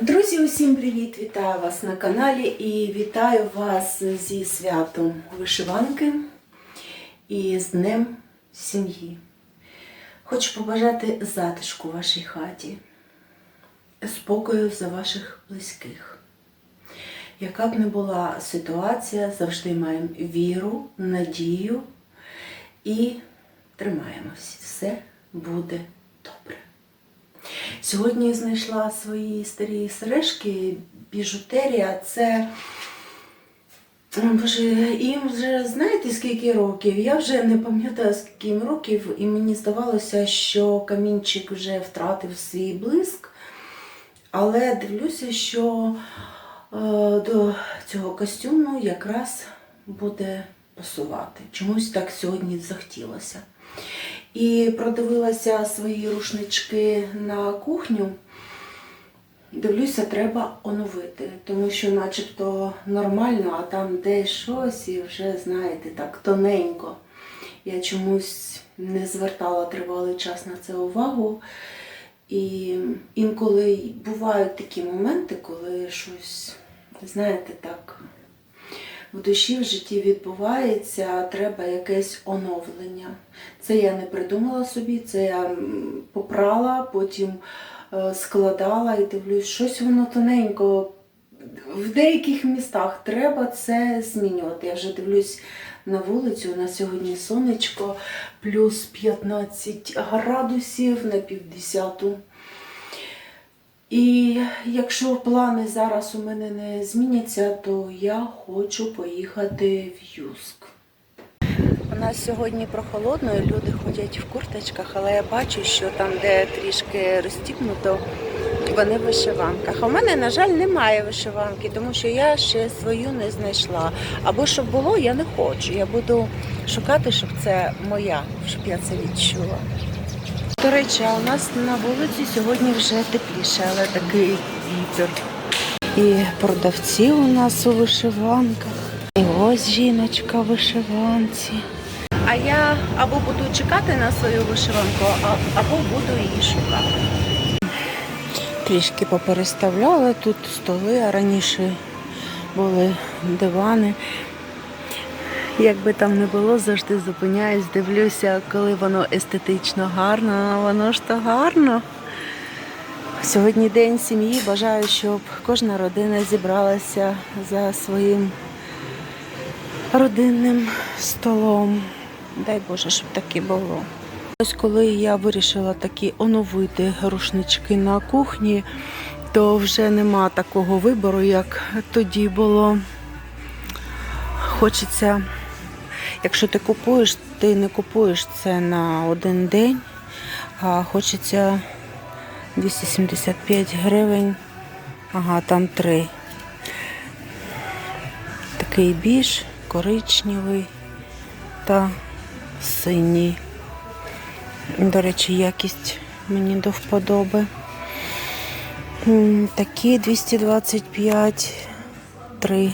Друзі, усім привіт! Вітаю вас на каналі і вітаю вас зі святом вишиванки і з Днем сім'ї. Хочу побажати затишку вашій хаті, спокою за ваших близьких. Яка б не була ситуація, завжди маємо віру, надію і тримаємось. Все буде. Сьогодні знайшла свої старі сережки, біжутерія. Це Боже, їм вже знаєте скільки років? Я вже не пам'ятаю скільки років, і мені здавалося, що камінчик вже втратив свій блиск. Але дивлюся, що е, до цього костюму якраз буде пасувати. Чомусь так сьогодні захотілося. І продивилася свої рушнички на кухню. Дивлюся, треба оновити, тому що начебто нормально, а там десь щось і вже, знаєте, так тоненько. Я чомусь не звертала тривалий час на це увагу. І інколи бувають такі моменти, коли щось, знаєте, так в душі в житті відбувається, треба якесь оновлення. Це я не придумала собі, це я попрала, потім е, складала і дивлюсь, щось воно тоненько. В деяких містах треба це змінювати. Я вже дивлюсь на вулицю. У нас сьогодні сонечко, плюс 15 градусів на півдесяту. І якщо плани зараз у мене не зміняться, то я хочу поїхати в Юск. У нас сьогодні прохолодно, люди ходять в курточках, але я бачу, що там, де трішки розстібнуто, вони в вишиванках. А в мене, на жаль, немає вишиванки, тому що я ще свою не знайшла. Або щоб було, я не хочу. Я буду шукати, щоб це моя, щоб я це відчула. До речі, у нас на вулиці сьогодні вже тепліше, але такий вітер. І продавці у нас у вишиванках. І ось жіночка в вишиванці. А я або буду чекати на свою вишиванку, або буду її шукати. Трішки попереставляла тут столи, а раніше були дивани. Як би там не було, завжди зупиняюсь, дивлюся, коли воно естетично гарно, воно ж то гарно. Сьогодні день сім'ї. Бажаю, щоб кожна родина зібралася за своїм родинним столом. Дай Боже, щоб таке було. Ось коли я вирішила такі оновити рушнички на кухні, то вже нема такого вибору, як тоді було. Хочеться, якщо ти купуєш, ти не купуєш це на один день, а хочеться 275 гривень. Ага, там три. Такий біж, коричневий та синій. До речі, якість мені до вподоби. Такі 225, 3.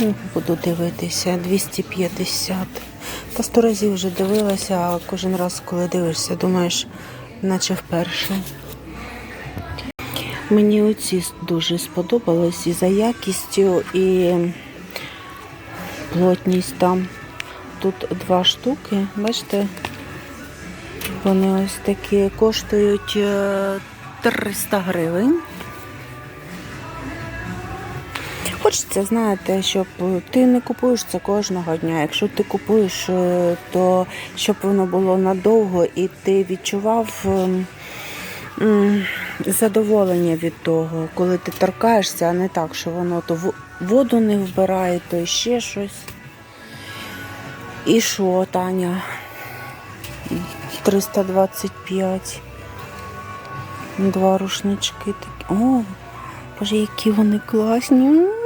Ну, Буду дивитися, 250. Та сто разів вже дивилася, а кожен раз, коли дивишся, думаєш, наче вперше. Мені оці дуже сподобались і за якістю, і плотність там. Тут два штуки, бачите, вони ось такі коштують е, 300 гривень. Хочеться, знаєте, щоб ти не купуєш це кожного дня. Якщо ти купуєш, е, то щоб воно було надовго і ти відчував ем, задоволення від того, коли ти торкаєшся, а не так, що воно то воду не вбирає, то ще щось. І що, Таня? 325. Два рушнички такі. О, боже, які вони класні.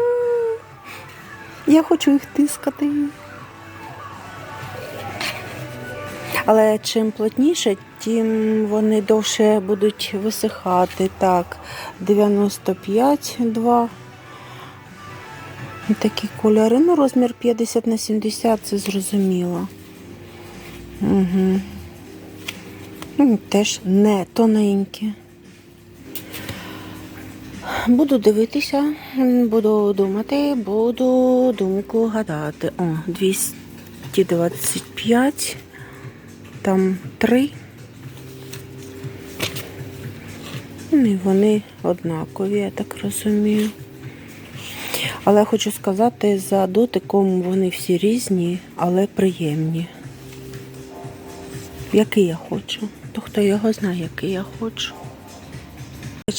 Я хочу їх тискати. Але чим плотніше, тим вони довше будуть висихати. Так, 95, 2. Такі кольори. Ну, розмір 50 на 70, це зрозуміло. Угу. Теж не тоненькі. Буду дивитися, буду думати, буду думку гадати. О, 225, там 3. Ну, І вони однакові, я так розумію. Але хочу сказати, за дотиком вони всі різні, але приємні. Який я хочу. То хто його знає, який я хочу.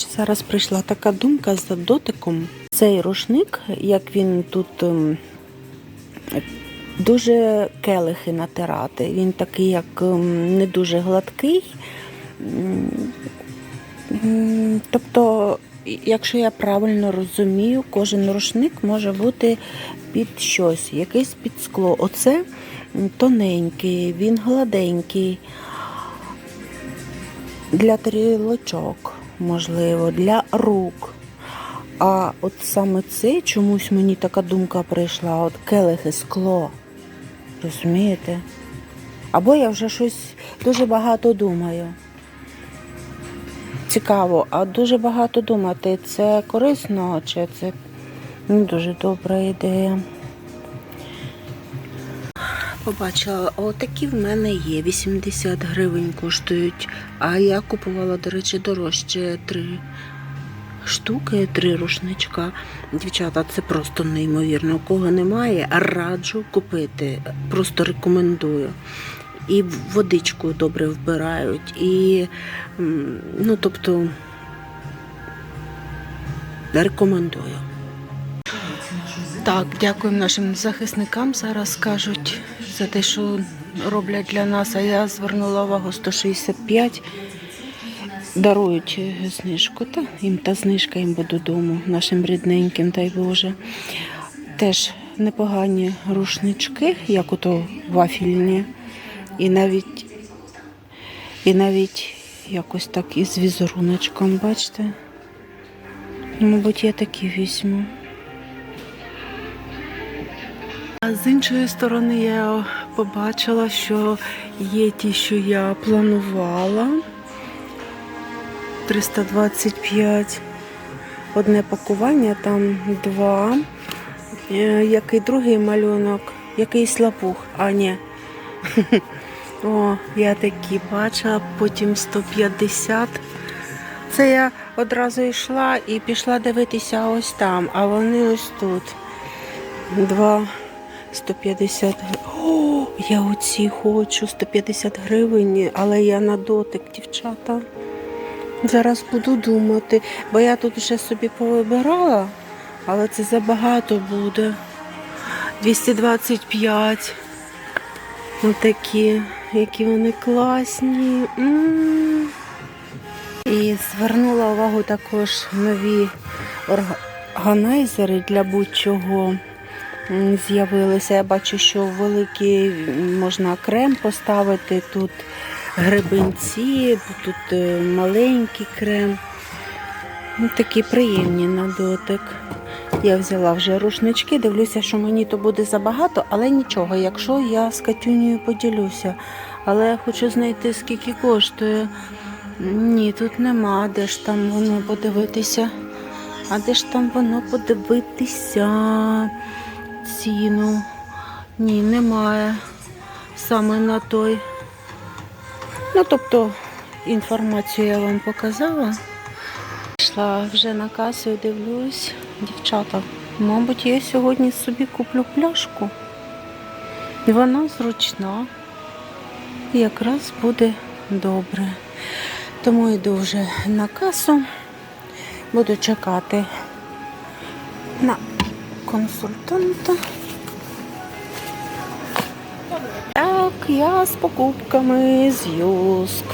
Зараз прийшла така думка за дотиком. Цей рушник, як він тут ем, дуже келихи натирати. Він такий, як ем, не дуже гладкий. Тобто, якщо я правильно розумію, кожен рушник може бути під щось, якийсь під скло. Оце тоненький, він гладенький. Для тарілочок, можливо, для рук. А от саме це чомусь мені така думка прийшла, от келихи скло. Розумієте? Або я вже щось дуже багато думаю. Цікаво, а дуже багато думати, це корисно чи це не дуже добра ідея? Побачила, отакі в мене є. 80 гривень коштують. А я купувала, до речі, дорожче три штуки, три рушничка. Дівчата, це просто неймовірно. У кого немає, раджу купити. Просто рекомендую. І водичку добре вбирають, і ну тобто рекомендую. Так, дякуємо нашим захисникам. Зараз кажуть за те, що роблять для нас. А я звернула увагу 165. Дарують знижку. Та їм та знижка їм би додому, нашим рідненьким, дай Боже. Теж непогані рушнички, як ото вафільні. І навіть, і навіть якось так із візеруночком, бачите? Ну, Мабуть, я такі візьму. А з іншої сторони я побачила, що є ті, що я планувала. 325. Одне пакування, там два. Е, Який другий малюнок, якийсь лапух. А, ні. О, я такі бачила, потім 150. Це я одразу йшла і пішла дивитися ось там, а вони ось тут. Два 150 гривень. О, я оці хочу 150 гривень, але я на дотик, дівчата. Зараз буду думати, бо я тут вже собі повибирала, але це забагато буде. 225. Ось такі, які вони класні. І звернула увагу також нові органайзери для будь-чого з'явилися. Я бачу, що великий можна крем поставити. Тут гребенці, тут е, маленький крем. Ну, Такі приємні на дотик. Я взяла вже рушнички, дивлюся, що мені то буде забагато, але нічого, якщо я з Катюнею поділюся. Але я хочу знайти, скільки коштує. Ні, тут нема, де ж там воно подивитися. А де ж там воно подивитися? Ціну. Ні, немає. Саме на той. Ну, тобто, інформацію я вам показала. Пішла вже на касу дивлюсь. Дівчата, мабуть, я сьогодні собі куплю пляшку. Вона зручна. І якраз буде добре. Тому йду вже на касу. Буду чекати на консультанта. Так, я з покупками з Юск.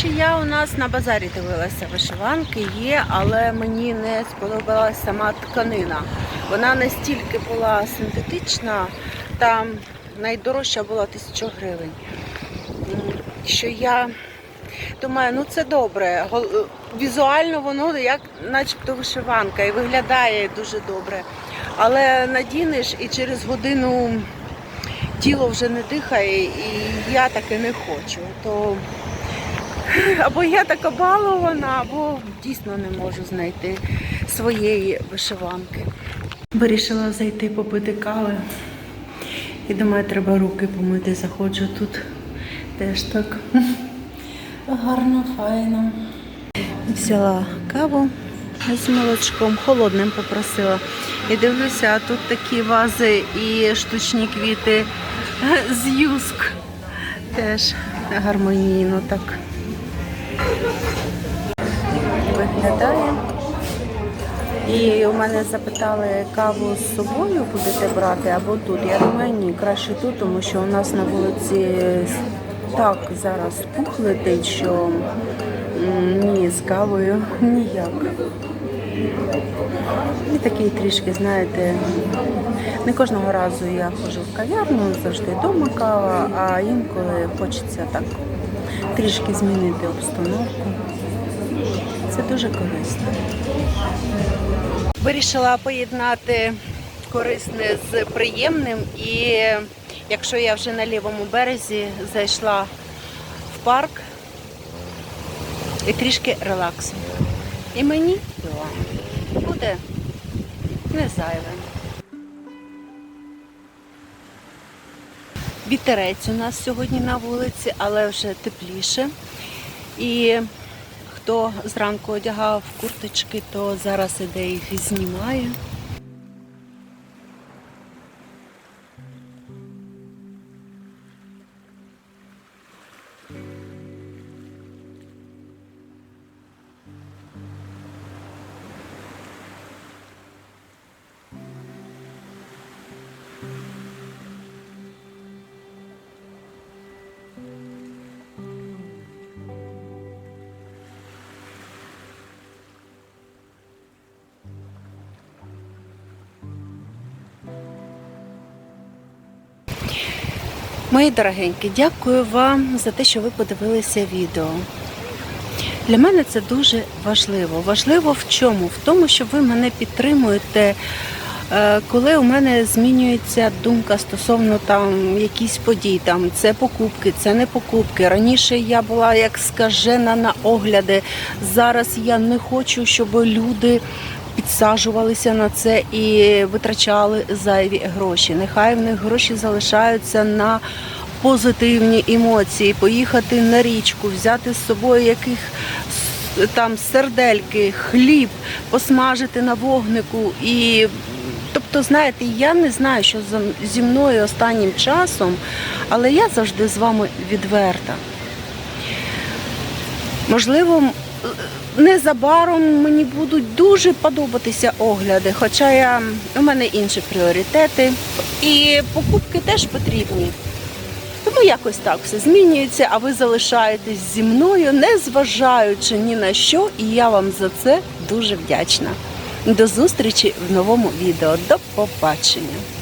Чи я у нас на базарі дивилася вишиванки, є, але мені не сподобалася сама тканина. Вона настільки була синтетична, там найдорожча була тисяча гривень. Що я думаю, ну це добре. Візуально воно як начебто вишиванка і виглядає дуже добре. Але надінеш і через годину тіло вже не дихає, і я таки не хочу. То або я така балована, або дійсно не можу знайти своєї вишиванки. Вирішила зайти попити кави. І думаю, треба руки помити. Заходжу тут теж так гарно, файно. Взяла каву з молочком, холодним попросила. І дивлюся, тут такі вази і штучні квіти з юск. Теж гармонійно так виглядає. І у мене запитали, каву з собою будете брати або тут. Я думаю, ні, краще тут, тому що у нас на вулиці так зараз пух летить, що ні, з кавою ніяк. І такий трішки, знаєте, не кожного разу я ходжу в кав'ярню, завжди вдома кава, а інколи хочеться так трішки змінити обстановку. Це дуже корисно. Вирішила поєднати корисне з приємним. І якщо я вже на лівому березі зайшла в парк і трішки релаксу. І мені буде не зайве. Вітерець у нас сьогодні на вулиці, але вже тепліше. І хто зранку одягав курточки, то зараз іде їх і знімає. Мої дорогенькі, дякую вам за те, що ви подивилися відео. Для мене це дуже важливо. Важливо в чому? В тому, що ви мене підтримуєте, е, коли у мене змінюється думка стосовно там якісь подій. Там це покупки, це не покупки. Раніше я була як скажена на огляди. Зараз я не хочу, щоб люди підсаджувалися на це і витрачали зайві гроші. Нехай в них гроші залишаються на позитивні емоції, поїхати на річку, взяти з собою яких там сердельки, хліб, посмажити на вогнику і. Тобто, знаєте, я не знаю, що зі мною останнім часом, але я завжди з вами відверта. Можливо, незабаром мені будуть дуже подобатися огляди, хоча я, у мене інші пріоритети. І покупки теж потрібні. Тому якось так все змінюється, а ви залишаєтесь зі мною, не зважаючи ні на що, і я вам за це дуже вдячна. До зустрічі в новому відео. До побачення!